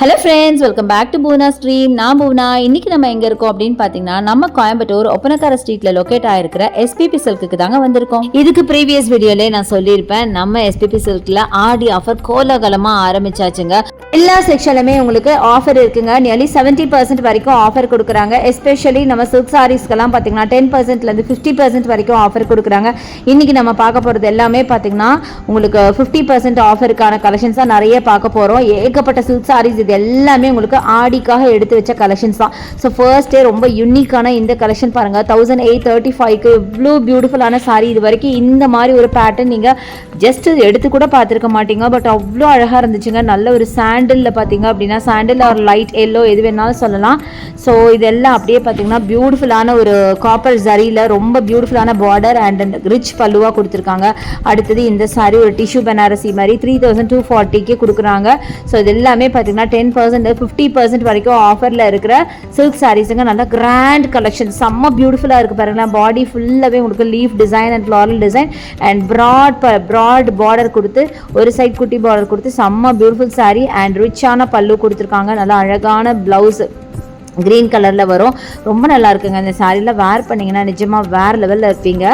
Hello friends welcome back to Poona stream நான் பூனா இன்னைக்கு நம்ம எங்க இருக்கோம் அப்படின்னு பாத்தீங்கன்னா நம்ம கோயம்புத்தூர் ஒப்பனக்கார ஸ்ட்ரீட்ல லொக்கேட் ஆயிருக்கிற எஸ்பிபி சில்க்கு தாங்க வந்திருக்கோம். இதுக்கு ப்ரீவியஸ் வீடியோல நான் சொல்லியிருப்பேன் நம்ம எஸ்பிபி சில்க்ல ஆடி ஆஃபர் கோலாகலமாக ஆரம்பிச்சாச்சுங்க. எல்லா செக்ஷனுமே உங்களுக்கு ஆஃபர் இருக்குங்க. நியர்லி செவன்ட்டி பர்சன்ட் வரைக்கும் ஆஃபர் கொடுக்குறாங்க. எஸ்பெஷலி நம்ம சில்க் சாரீஸ்க்கெல்லாம் பார்த்தீங்கன்னா டென் பர்சன்ட்லேருந்து ஃபிஃப்டி பர்சன்ட் வரைக்கும் ஆஃபர் கொடுக்குறாங்க. இன்னைக்கு நம்ம பார்க்க போகிறது எல்லாமே பார்த்தீங்கன்னா உங்களுக்கு ஃபிஃப்டி பர்சன்ட் ஆஃபருக்கான கலெக்ஷன்ஸாக நிறைய பார்க்க போகிறோம் ஏகப்பட்ட சில்க் சாரீஸ் இது எல்லாமே உங்களுக்கு ஆடிக்காக எடுத்து வச்ச கலெக்ஷன்ஸ் தான். ஸோ ஃபர்ஸ்ட் டே ரொம்ப யூனிக்கான இந்த கலெக்ஷன் பாருங்கள் தௌசண்ட் எயிட் தேர்ட்டி ஃபைவ்க்கு இவ்வளோ பியூட்டிஃபுல்லான சாரீ இது வரைக்கும் இந்த மாதிரி ஒரு பேட்டர்ன் நீங்கள் ஜஸ்ட் எடுத்து கூட பார்த்துருக்க மாட்டீங்க. பட் அவ்வளோ அழகாக இருந்துச்சுங்க. நல்ல ஒரு சாண்டிலில் பார்த்தீங்க அப்படின்னா சாண்டில் ஆர் லைட் எல்லோ எது வேணாலும் சொல்லலாம். ஸோ இதெல்லாம் அப்படியே பார்த்தீங்கன்னா பியூட்டிஃபுல்லான ஒரு காப்பர் ஜரியில் ரொம்ப பியூட்டிஃபுல்லான பார்டர் அண்ட் ரிச் பல்லுவாக கொடுத்துருக்காங்க. அடுத்தது இந்த சாரி ஒரு டிஷ்யூ பனாரசி மாதிரி த்ரீ தௌசண்ட் டூ ஃபார்ட்டிக்கு கொடுக்குறாங்க. ஸோ இது எல்லாமே பார்த்தீங்கன்னா டென் பர்சன்ட் ஃபிஃப்டி பர்சன்ட் வரைக்கும் ஆஃபரில் இருக்கிற சில்க் சாரீஸுங்க நல்லா கிராண்ட் கலெக்ஷன் செம்ம பியூட்டிஃபுல்லாக இருக்குது பாருங்களேன் பாடி ஃபுல்லாகவே உங்களுக்கு leaf design and floral design and broad broad border கொடுத்து ஒரு சைட் குட்டி பார்டர் கொடுத்து செம்ம பியூட்டிஃபுல் சாரீ அண்ட் ரிச்சான பல்லு கொடுத்துருக்காங்க. நல்லா அழகான ப்ளவுஸு க்ரீன் கலரில் வரும். ரொம்ப நல்லா இருக்குங்க இந்த சாரீலாம் வேர் பண்ணிங்கன்னா நிஜமாக வேறு லெவலில் இருப்பீங்க.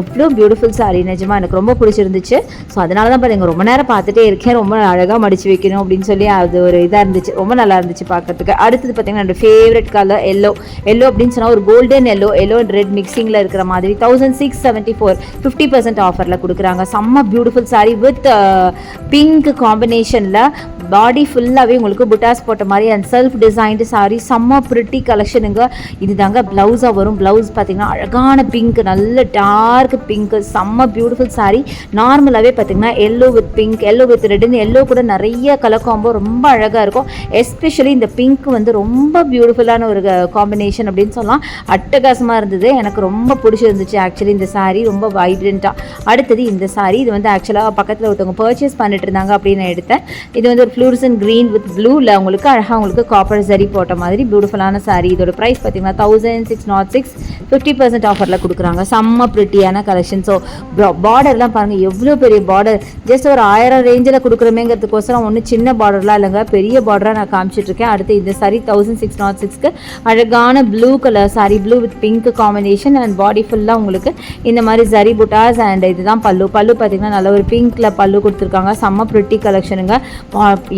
அவ்வளோ பியூட்டிஃபுல் சாரி நிஜமாக எனக்கு ரொம்ப பிடிச்சிருந்துச்சு. ஸோ அதனால தான் பாருங்க ரொம்ப நேரம் பார்த்துட்டே இருக்கேன். ரொம்ப அழகாக மடித்து வைக்கணும் அப்படின்னு சொல்லி அது ஒரு இதாக இருந்துச்சு. ரொம்ப நல்லா இருந்துச்சு பார்க்கறதுக்கு. அடுத்தது பார்த்தீங்கன்னா என்னோட ஃபேவரட் கலர் எல்லோ எல்லோ அப்படின்னு சொன்னால் ஒரு golden yellow yellow and red மிக்சிங்கில் இருக்கிற மாதிரி thousand six seventy four fifty percent ஆஃபரில் கொடுக்குறாங்க. செம்ம பியூட்டிஃபுல் சாரி வித் பிங்க் காம்பினேஷனில் பாடி ஃபுல்லாகவே உங்களுக்கு புட்டாஸ் போட்ட மாதிரி அண்ட் செல்ஃப் டிசைன்டு சாரி செம்ம ப்ரிட்டி கலெக்ஷனுங்க இது தாங்க ப்ளவுஸாக வரும். ப்ளவுஸ் பார்த்தீங்கன்னா அழகான பிங்க் நல்ல டார்க் பிங்க் செம்ம பியூட்டிஃபுல் சாரி நார்மலாகவே பார்த்தீங்கன்னா yellow with pink yellow with ரெட்னு yellow கூட நிறைய கலர் காம்போ ரொம்ப அழகாக இருக்கும். எஸ்பெஷலி இந்த பிங்க் வந்து ரொம்ப பியூட்டிஃபுல்லான ஒரு காம்பினேஷன் அப்படின்னு சொல்லலாம். அட்டகாசமாக இருந்தது. எனக்கு ரொம்ப பிடிச்சிருந்துச்சு ஆக்சுவலி இந்த சாரி ரொம்ப வைப்ரண்ட்டாக அடுத்தது இந்த சாரி இது வந்து ஆக்சுவலாக பக்கத்தில் ஒருத்தவங்க பர்ச்சேஸ் பண்ணிட்டு இருந்தாங்க அப்படின்னு நான் எடுத்தேன். இது வந்து ஒரு ஃப்ளூரிசன் க்ரீன் வித் ப்ளூவில் உங்களுக்கு அழகாக உங்களுக்கு காப்பர் சரி போட்ட மாதிரி பியூட்டிஃபுல்லான சாரீ இதோட ப்ரைஸ் பார்த்தீங்கன்னா thousand six nought six fifty percent ஆஃபரில் கொடுக்குறாங்க. செம்ம ப்ரிட்டியான கலெக்ஷன் ஸோ பார்டர்லாம் பாருங்கள் எவ்வளோ பெரிய பார்டர் ஜஸ்ட் ஒரு ஆயிரம் ரேஞ்சில் கொடுக்குறமேங்கிறதுக்கோசரம் ஒன்றும் சின்ன பார்டர்லாம் இல்லைங்க. பெரிய பார்டராக நான் காமிச்சிட்ருக்கேன் அடுத்து இந்த சாரி தௌசண்ட் சிக்ஸ் நாட் சிக்ஸ்க்கு அழகான blue colour sari blue with pink combination and body ஃபுல்லாக உங்களுக்கு இந்த மாதிரி ஜரி புட்டாஸ் அண்ட் இதுதான் பல்லு. பல்லு பார்த்தீங்கன்னா நல்ல ஒரு பிங்க்கில் பல்லு கொடுத்துருக்காங்க. செம்ம ப்ரிட்டி கலெக்ஷனுங்க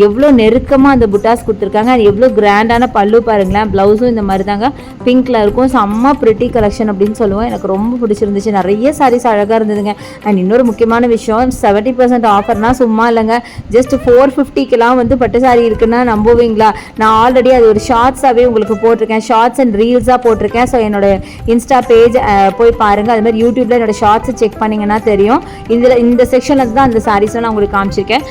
எவ்வளோ நெருக்கமாக அந்த புட்டாஸ் கொடுத்துருக்காங்க. அது எவ்வளோ கிராண்டான பல்லு பாருங்களேன். ப்ளவுஸும் இந்த மாதிரி தாங்க. பிங்க்கில் இருக்கும். செம்ம ப்ரிட்டி கலெக்ஷன் அப்படின்னு சொல்லுவோம். எனக்கு ரொம்ப பிடிச்சிருந்துச்சு. நிறைய சாரீஸ் அழகாக இருந்ததுங்க. அண்ட் இன்னொரு முக்கியமான விஷயம் செவன்ட்டி பர்சன்ட் ஆஃபர்னால் சும்மா இல்லைங்க. ஜஸ்ட் ஃபோர் ஃபிஃப்டிக்கெலாம் வந்து பட்டு சாரி இருக்குன்னா நம்புவீங்களா? நான் ஆல்ரெடி அது ஒரு ஷார்ட்ஸாகவே உங்களுக்கு போட்டிருக்கேன். ஷார்ட்ஸ் அண்ட் ரீல்ஸாக போட்டிருக்கேன். ஸோ என்னோட இன்ஸ்டா பேஜ் போய் பாருங்கள் அது மாதிரி யூடியூப்பில் என்னோட ஷார்ட்ஸை செக் பண்ணிங்கன்னா தெரியும். இதில் இந்த செக்ஷனில் தான் அந்த சாரீஸும் நான் உங்களுக்கு காமிச்சிருக்கேன்.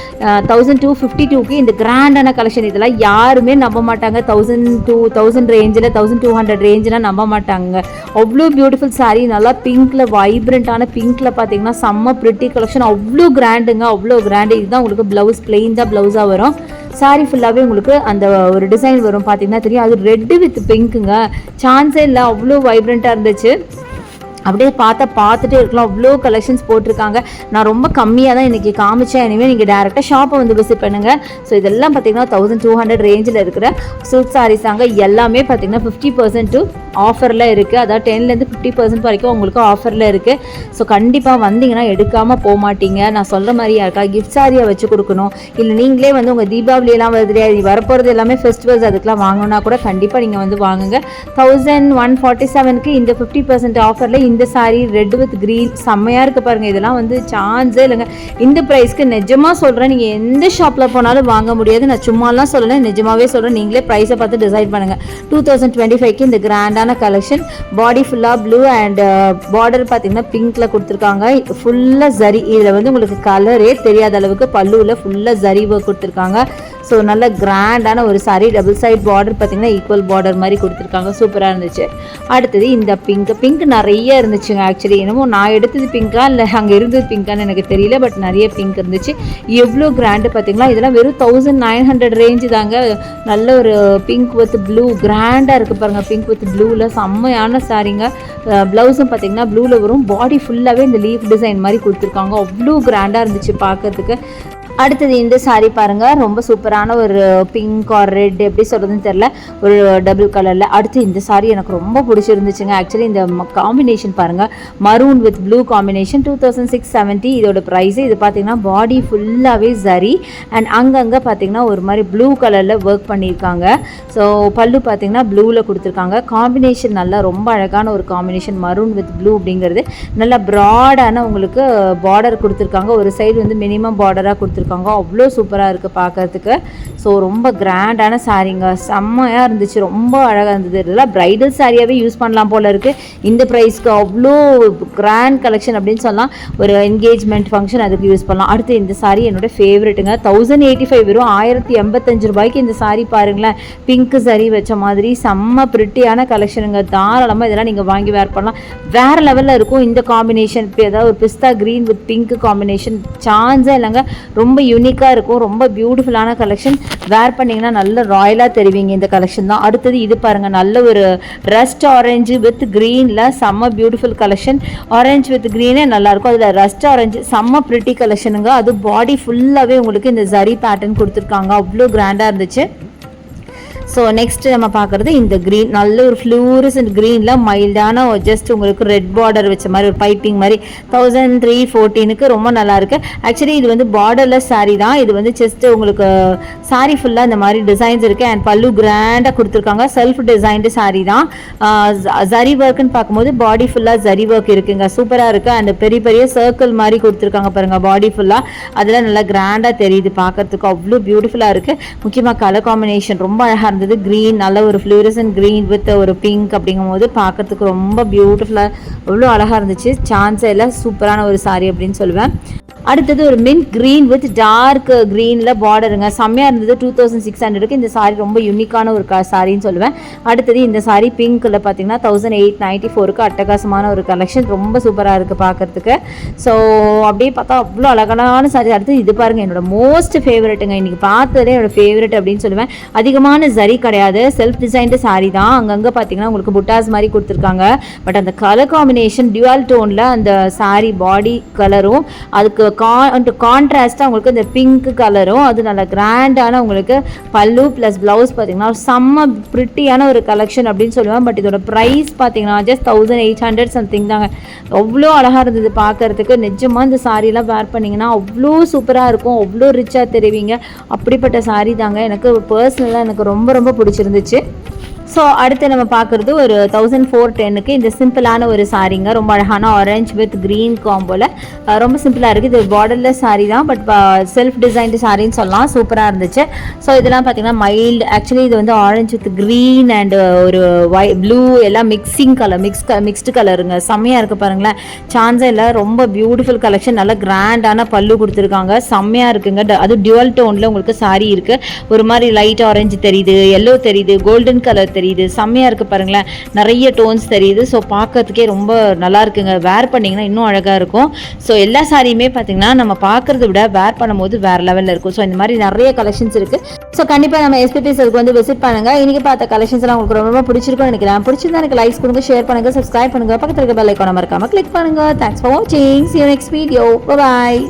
தௌசண்ட் டூ ஃபிஃப்டி டூ டூக்கு இந்த கிராண்டான கலெக்ஷன் இதெல்லாம் யாருமே நம்ப மாட்டாங்க. தௌசண்ட் டூ தௌசண்ட் ரேஞ்சில் தௌசண்ட் டூ ஹண்ட்ரட் ரேஞ்சில் நம்ப மாட்டாங்க. அவ்வளோ பியூட்டிஃபுல் சாரீ நல்லா பிங்க்கில் வைப்ரண்ட்டான பிங்க்கில் பார்த்தீங்கன்னா செம்ம ப்ரிட்டி கலெக்ஷன் அவ்வளோ கிராண்டுங்க அவ்வளோ கிராண்டு இதுதான் உங்களுக்கு ப்ளவுஸ் பிளெயின் தான் ப்ளவுஸாக வரும். சாரி ஃபுல்லாகவே உங்களுக்கு அந்த ஒரு டிசைன் வரும் பார்த்தீங்கன்னா தெரியும். அது ரெட்டு வித் பிங்க்குங்க சான்ஸே இல்லை அவ்வளோ வைப்ரண்ட்டாக இருந்துச்சு. அப்படியே பார்த்தா பார்த்துட்டே இருக்கலாம். அவ்வளோ கலெக்ஷன்ஸ் போட்டிருக்காங்க. நான் ரொம்ப கம்மியாக தான் இன்றைக்கி காமிச்சேன். எனவே நீங்கள் டேரெக்டாக ஷாப்பை வந்து விசிட் பண்ணுங்கள் ஸோ இதெல்லாம் பார்த்தீங்கன்னா தௌசண்ட் டூ ஹண்ட்ரட் ரேஞ்சில் இருக்கிற சில்க் சாரீஸ் தாங்க. எல்லாமே பார்த்தீங்கன்னா ஃபிஃப்டி பர்சன்ட் டு ஆஃபரில் இருக்குது அதாவது டென்லேருந்து ஃபிஃப்டி பர்சன்ட் வரைக்கும் உங்களுக்கு ஆஃபரில் இருக்குது ஸோ கண்டிப்பாக வந்தீங்கன்னா எடுக்காமல் போக மாட்டீங்க நான் சொல்கிற மாதிரி யாருக்கா கிஃப்ட் சாரியாக வச்சு கொடுக்கணும். இல்லை நீங்களே வந்து உங்கள் தீபாவளியெல்லாம் வருது இல்லையா? இது வரப்போகிறது எல்லாமே ஃபெஸ்டிவல்ஸ் அதுக்கெலாம் வாங்கணும்னா கூட கண்டிப்பாக நீங்கள் வந்து வாங்குங்க. தௌசண்ட் ஒன் ஃபார்ட்டி செவனுக்கு இந்த ஃபிஃப்டி பர்சன்ட் ஆஃபரில் இந்த சாரீ ரெட் வித் க்ரீன் செம்மையாக இருக்குது பாருங்கள் இதெல்லாம் வந்து சான்ஸே இல்லைங்க. இந்த ப்ரைஸ்க்கு நிஜமாக சொல்கிறேன் நீங்கள் எந்த ஷாப்பில் போனாலும் வாங்க முடியாது. நான் சும்மாலாம் சொல்லலை. நிஜமாகவே சொல்கிறேன் நீங்களே ப்ரைஸை பார்த்து டிசைட் பண்ணுங்கள் டூ தௌசண்ட் டுவெண்ட்டி ஃபைவ்க்கு இந்த கிராண்டான கலெக்ஷன் uh, பாடி ஃபுல்லாக ப்ளூ அண்ட் பார்டர் பார்த்தீங்கன்னா பிங்க்கில் கொடுத்துருக்காங்க. ஃபுல்லாக ஜரி இதில் வந்து உங்களுக்கு கலரே தெரியாத அளவுக்கு பல்லுவில் ஃபுல்லாக ஜரி ஒர்க் கொடுத்துருக்காங்க. ஸோ நல்ல கிராண்டான ஒரு சாரி டபுள் சைட் பார்டர் பார்த்தீங்கன்னா ஈக்குவல் பார்டர் மாதிரி கொடுத்துருக்காங்க. சூப்பராக இருந்துச்சு. அடுத்தது இந்த பிங்க் பிங்க் நிறைய இருந்துச்சுங்க ஆக்சுவலி என்னமோ நான் எடுத்தது பிங்கா இல்லை அங்கே இருந்தது பிங்கான்னு எனக்கு தெரியல பட் நிறைய பிங்க் இருந்துச்சு. எவ்வளோ கிராண்டு பார்த்தீங்களா? இதெல்லாம் வெறும் தௌசண்ட் நைன் ஹண்ட்ரட் ரேஞ்சு தாங்க. நல்ல ஒரு பிங்க் வித் ப்ளூ கிராண்டாக இருக்குது பாருங்கள் பிங்க் வித் ப்ளூவில் செம்மையான சாரீங்க ப்ளவுஸும் பார்த்தீங்கன்னா ப்ளூவில் வரும். பாடி ஃபுல்லாகவே இந்த லீஃப் டிசைன் மாதிரி கொடுத்துருக்காங்க. அவ்வளோ கிராண்டாக இருந்துச்சு பார்க்கறதுக்கு. அடுத்தது இந்த saree பாருங்க. ரொம்ப சூப்பரான ஒரு பிங்க் ஆர் ரெட் எப்படி சொல்கிறதுன்னு தெரில ஒரு டபுள் கலரில் அடுத்து இந்த சாரீ எனக்கு ரொம்ப பிடிச்சிருந்துச்சுங்க. ஆக்சுவலி இந்த காம்பினேஷன் பாருங்க. Maroon with blue combination two thousand six seventy இதோட ப்ரைஸ் இது பார்த்தீங்கன்னா பாடி ஃபுல்லாகவே சரி அண்ட் அங்கங்கே பார்த்தீங்கன்னா ஒரு மாதிரி ப்ளூ கலரில் ஒர்க் பண்ணியிருக்காங்க. ஸோ பல்லு பார்த்தீங்கன்னா ப்ளூவில் கொடுத்துருக்காங்க. காம்பினேஷன் நல்லா ரொம்ப அழகான ஒரு காம்பினேஷன் மரூன் வித் ப்ளூ அப்படிங்கிறது. நல்லா ப்ராடான உங்களுக்கு பார்டர் கொடுத்துருக்காங்க. ஒரு சைடு வந்து மினிமம் பார்டராக கொடுத்துருக்காங்க. அவ்வளோ சூப்பராக இருக்குது பார்க்கறதுக்கு ஸோ ரொம்ப கிராண்டான சாரீங்க செம்மையாக இருந்துச்சு. ரொம்ப அழகாக இருந்தது. இதெல்லாம் ப்ரைடல் சாரியாகவே யூஸ் பண்ணலாம் போல் இருக்குது இந்த ப்ரைஸ்க்கு அவ்வளோ கிராண்ட் கலெக்ஷன் அப்படின்னு சொல்லலாம் ஒரு என்கேஜ்மெண்ட் ஃபங்க்ஷன் அதுக்கு யூஸ் பண்ணலாம். அடுத்து இந்த சாரி என்னோட ஃபேவரெட்டுங்க தௌசண்ட் எயிட்டி ஃபைவ் வெறும் ஆயிரத்தி எண்பத்தஞ்சு ரூபாய்க்கு இந்த சாரி பாருங்களேன். பிங்க் சரி வச்ச மாதிரி செம்ம பிரிட்டியான கலெக்ஷனுங்க தாராளமாக இதெல்லாம் நீங்கள் வாங்கி வேர் பண்ணலாம். வேறு லெவலில் இருக்கும். இந்த காம்பினேஷன் இப்போ ஏதாவது ஒரு pista green with pink combination சான்ஸே இல்லைங்க. ரொம்ப ரொம்ப யூனிக்காக இருக்கும். ரொம்ப பியூட்டிஃபுல்லான கலெக்ஷன் வேர் பண்ணிங்கன்னா நல்ல ராயலாக தெரிவிங்க இந்த கலெக்ஷன் தான். அடுத்தது இது பாருங்கள் நல்ல ஒரு ரஸ்ட் ஆரஞ்சு வித் க்ரீனில் செம்ம பியூட்டிஃபுல் கலெக்ஷன் ஆரஞ்சு வித் க்ரீனே நல்லாயிருக்கும். அதில் ரஸ்ட் ஆரஞ்சு செம்ம ப்ரிட்டி கலெக்ஷனுங்க அது பாடி ஃபுல்லாகவே உங்களுக்கு இந்த ஜரி பேட்டர்ன் கொடுத்துருக்காங்க. அவ்வளோ கிராண்டாக இருந்துச்சு. ஸோ நெக்ஸ்ட் நம்ம பார்க்குறது இந்த க்ரீன் நல்ல ஒரு ஃப்ளூரிசன்ட் க்ரீனில் மைல்டான ஜஸ்ட் உங்களுக்கு ரெட் பார்டர் வச்ச மாதிரி ஒரு பைப்பிங் மாதிரி. தௌசண்ட் த்ரீ ஃபோர்டீனுக்கு ரொம்ப நல்லாயிருக்கு ஆக்சுவலி இது வந்து பார்டர்லெஸ் சாரீ தான். இது வந்து ஜஸ்ட் உங்களுக்கு saree ஃபுல்லாக இந்த மாதிரி டிசைன்ஸ் இருக்குது அண்ட் பல்லு கிராண்டாக கொடுத்துருக்காங்க. செல்ஃப் டிசைன்டு சாரீ தான் ஜரி ஒர்க்குன்னு பார்க்கும்போது பாடி ஃபுல்லாக ஜரி ஒர்க் இருக்குங்க. சூப்பராக இருக்குது அண்ட் பெரிய பெரிய சர்க்கிள் மாதிரி கொடுத்துருக்காங்க பாருங்கள் பாடி ஃபுல்லாக அதெல்லாம் நல்லா கிராண்டாக தெரியுது பார்க்கறதுக்கு. அவ்வளோ பியூட்டிஃபுல்லாக இருக்குது முக்கியமாக கலர் காம்பினேஷன் ரொம்ப அழகாக இருந்தது க்ரீன் நல்ல ஒரு ஃப்ளூரசன் க்ரீன் வித் ஒரு பிங்க் அப்படிங்கும் போது பார்க்கறதுக்கு ரொம்ப பியூட்டிஃபுல்லாக அவ்வளோ அழகாக இருந்துச்சு. சான்ஸே இல்லை சூப்பரான ஒரு saree அப்படின்னு சொல்லுவேன். அடுத்தது ஒரு மின்ட் க்ரீன் வித் டார்க் க்ரீனில் பார்டருங்க செம்மையாக இருந்தது. டூ தௌசண்ட் சிக்ஸ் ஹண்ட்ரடுக்கு இந்த சாரீ ரொம்ப யூனிக்கான ஒரு க சாரின்னு சொல்லுவேன். அடுத்தது இந்த சாரீ பிங்க்கில் பார்த்தீங்கன்னா தௌசண்ட் எயிட் நைன்ட்டி ஃபோருக்கு அட்டகாசமான ஒரு கலெக்ஷன் ரொம்ப சூப்பராக இருக்குது பார்க்கறதுக்கு ஸோ அப்படியே பார்த்தா அவ்வளோ அழகான சாரீ அடுத்து இது பாருங்கள் என்னோட மோஸ்ட் ஃபேவரெட்டுங்க இன்றைக்கி பார்த்ததே என்னோட ஃபேவரெட் அப்படின்னு சொல்லுவேன். அதிகமான ஜரி கிடையாது. செல்ஃப் டிசைன்டு சாரி தான். அங்கங்கே பார்த்தீங்கன்னா உங்களுக்கு புட்டாஸ் மாதிரி கொடுத்துருக்காங்க. பட் அந்த கலர் காம்பினேஷன் டியூவல் டோனில் அந்த சாரி பாடி கலரும் அதுக்கு கான் கான்ட்ராஸ்ட்டாக உங்களுக்கு இந்த பிங்க் கலரும் அது நல்ல கிராண்டான உங்களுக்கு பல்லு ப்ளஸ் ப்ளவுஸ் பார்த்தீங்கன்னா ஒரு செம்ம ப்ரிட்டியான ஒரு கலெக்ஷன் அப்படின்னு சொல்லுவேன். பட் இதோட ப்ரைஸ் பார்த்தீங்கன்னா just thousand eight hundred something தாங்க. அவ்வளோ அழகாக இருந்தது பார்க்கறதுக்கு நிஜமாக இந்த சாரீலாம் வேர் பண்ணிங்கன்னா அவ்வளோ சூப்பராக இருக்கும். அவ்வளோ ரிச்சாக தெரிவிங்க. அப்படிப்பட்ட சாரீ தாங்க. எனக்கு பர்சனலாக எனக்கு ரொம்ப ரொம்ப பிடிச்சிருந்துச்சு. ஸோ அடுத்து நம்ம பார்க்குறது ஒரு தௌசண்ட் ஃபோர் டென்னுக்கு இந்த சிம்பிளான ஒரு சாரீங்க ரொம்ப அழகான ஆரஞ்சு வித் க்ரீன் காம்போல ரொம்ப சிம்பிளாக இருக்குது இது பார்டர்லெஸ் சாரீ தான். பட் செல்ஃப் டிசைன்டு சாரின்னு சொல்லலாம். சூப்பராக இருந்துச்சு. ஸோ இதெல்லாம் பார்த்தீங்கன்னா மைல்டு ஆக்சுவலி இது வந்து ஆரஞ்சு வித் க்ரீன் அண்ட் ஒரு ஒய் ப்ளூ எல்லாம் மிக்சிங் கலர் மிக்ஸ் மிக்ஸ்டு கலருங்க செம்மையாக இருக்குது பாருங்களேன். சான்ஸே இல்லை ரொம்ப பியூட்டிஃபுல் கலெக்ஷன் நல்லா கிராண்டான பல்லு கொடுத்துருக்காங்க. செம்மையாக இருக்குங்க. ட- அது டியூவல் டோனில் உங்களுக்கு சாரீ இருக்குது ஒரு மாதிரி லைட் ஆரஞ்சு தெரியுது எல்லோ தெரியுது கோல்டன் கலர் தெரியுது. செம்மையாக இருக்குது பாருங்களேன். நிறைய டோன்ஸ் தெரியுது. ஸோ பார்க்கறதுக்கே ரொம்ப நல்லா இருக்குங்க. வேர் பண்ணிங்கன்னா இன்னும் அழகாக இருக்கும். ஸோ எல்லா சாரியுமே பார்த்தீங்கன்னா நம்ம பார்க்கறத விட வேர் பண்ணும்போது வேறு லெவலில் இருக்கும். ஸோ இந்த மாதிரி நிறைய கலெக்ஷன்ஸ் இருக்குது ஸோ கண்டிப்பாக நம்ம எஸ்பிபி சருக்கு வந்து விசிட் பண்ணுங்க. இன்னைக்கு பார்த்த கலெக்ஷன்ஸ் எல்லாம் உங்களுக்கு ரொம்ப ரொம்ப பிடிச்சிருக்கும்னு நினைக்கிறேன். பிடிச்சிருந்தா எனக்கு லைக்ஸ் கொடுங்க ஷேர் பண்ணுங்கள் சப்ஸ்கிரைப் பண்ணுங்கள் பக்கத்தில் இருக்க பெல் ஐக்கான மறக்காம கிளிக் பண்ணுங்க. தேங்க்ஸ் ஃபார் வாட்சிங் சி நெக்ஸ்ட் வீடியோ பாய்